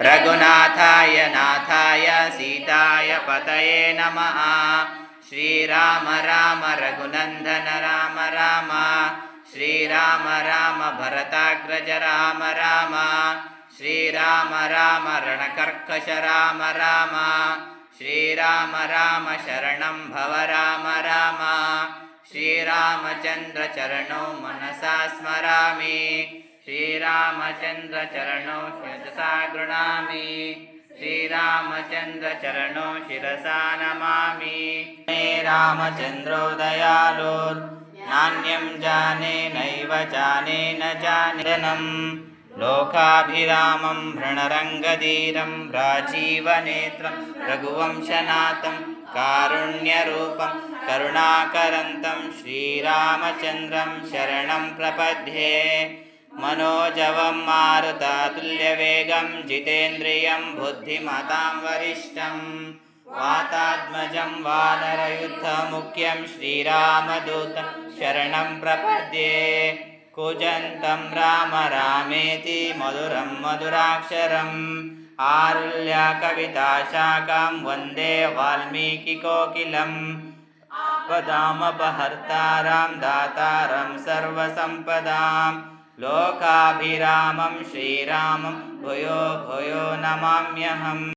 रघुनाथाय नाथाय सीताय पतये नमः। श्रीराम राम रघुनन्दन राम राम। श्रीराम राम भरताग्रज राम राम। श्रीराम राम रणकर्कश राम राम। श्रीराम राम शरणं भव राम राम। श्रीरामचन्द्रचरणौ मनसा स्मरामि श्रीरामचन्द्रचरणौ शिरसा गृणामि श्रीरामचन्द्रचरणौ शिरसा नमामि। मे रामचन्द्रो दयालुर् नान्यं जाने नैव जाने न जानम् लोकाभिरामं भृणरङ्गधीरं राजीवनेत्रं रघुवंशनाथं कारुण्यरूपं करुणाकरन्तं श्रीरामचन्द्रं शरणं प्रपद्ये मनोजवं मारुतातुल्यवेगं जितेन्द्रियं बुद्धिमतां वरिष्ठं वातात्मजं वानरयुद्धमुख्यं श्रीरामदूतं शरणं प्रपद्ये कूजन्तं राम रामेति मधुरं मधुराक्षरम् आरुल्याकविताशाखां वन्दे वाल्मीकिकोकिलम् पदामपहर्तारां दातारं सर्वसम्पदां लोकाभिरामं श्रीरामं भूयो भूयो नमाम्यहम्